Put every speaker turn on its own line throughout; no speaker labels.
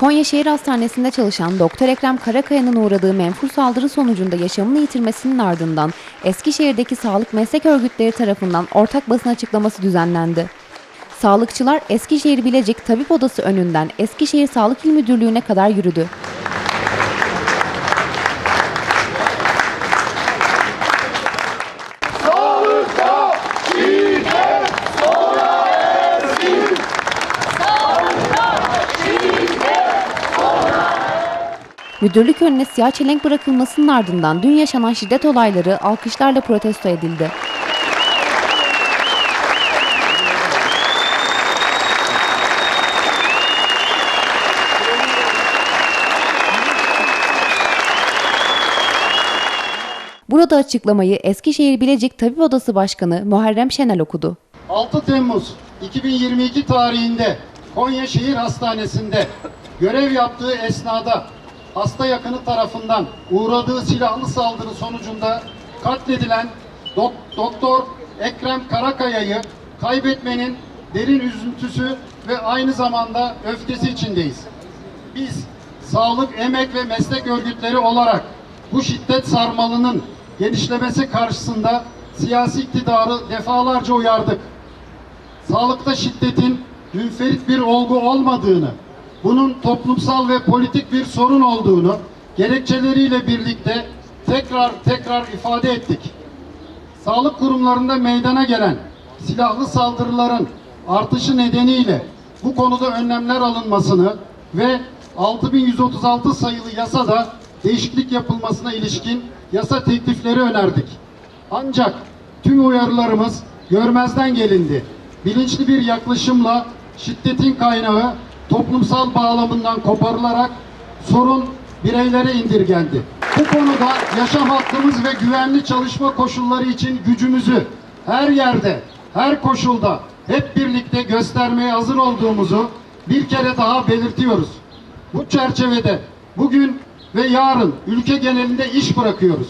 Konya Şehir Hastanesi'nde çalışan Doktor Ekrem Karakaya'nın uğradığı menfur saldırı sonucunda yaşamını yitirmesinin ardından Eskişehir'deki sağlık meslek örgütleri tarafından ortak basın açıklaması düzenlendi. Sağlıkçılar Eskişehir Bilecik Tabip Odası önünden Eskişehir Sağlık İl Müdürlüğü'ne kadar yürüdü. Müdürlük önüne siyah çelenk bırakılmasının ardından dün yaşanan şiddet olayları alkışlarla protesto edildi. Burada açıklamayı Eskişehir Bilecik Tabip Odası Başkanı Muharrem Şenel okudu.
6 Temmuz 2022 tarihinde Konya Şehir Hastanesi'nde görev yaptığı esnada hasta yakını tarafından uğradığı silahlı saldırı sonucunda katledilen Dok- Doktor Ekrem Karakaya'yı kaybetmenin derin üzüntüsü ve aynı zamanda öfkesi içindeyiz. Biz sağlık, emek ve meslek örgütleri olarak bu şiddet sarmalının genişlemesi karşısında siyasi iktidarı defalarca uyardık. Sağlıkta şiddetin münferit bir olgu olmadığını, bunun toplumsal ve politik bir sorun olduğunu gerekçeleriyle birlikte tekrar tekrar ifade ettik. Sağlık kurumlarında meydana gelen silahlı saldırıların artışı nedeniyle bu konuda önlemler alınmasını ve 6136 sayılı yasada değişiklik yapılmasına ilişkin yasa teklifleri önerdik. Ancak tüm uyarılarımız görmezden gelindi. Bilinçli bir yaklaşımla şiddetin kaynağı toplumsal bağlamından koparılarak sorun bireylere indirgendi. Bu konuda yaşam hakkımız ve güvenli çalışma koşulları için gücümüzü her yerde, her koşulda hep birlikte göstermeye hazır olduğumuzu bir kere daha belirtiyoruz. Bu çerçevede bugün ve yarın ülke genelinde iş bırakıyoruz.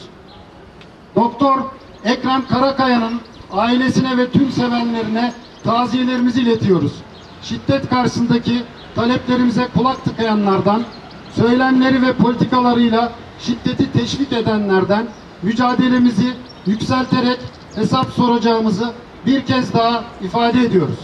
Doktor Ekrem Karakaya'nın ailesine ve tüm sevenlerine taziyelerimizi iletiyoruz. Şiddet karşısındaki taleplerimize kulak tıkayanlardan, söylemleri ve politikalarıyla şiddeti teşvik edenlerden mücadelemizi yükselterek hesap soracağımızı bir kez daha ifade ediyoruz.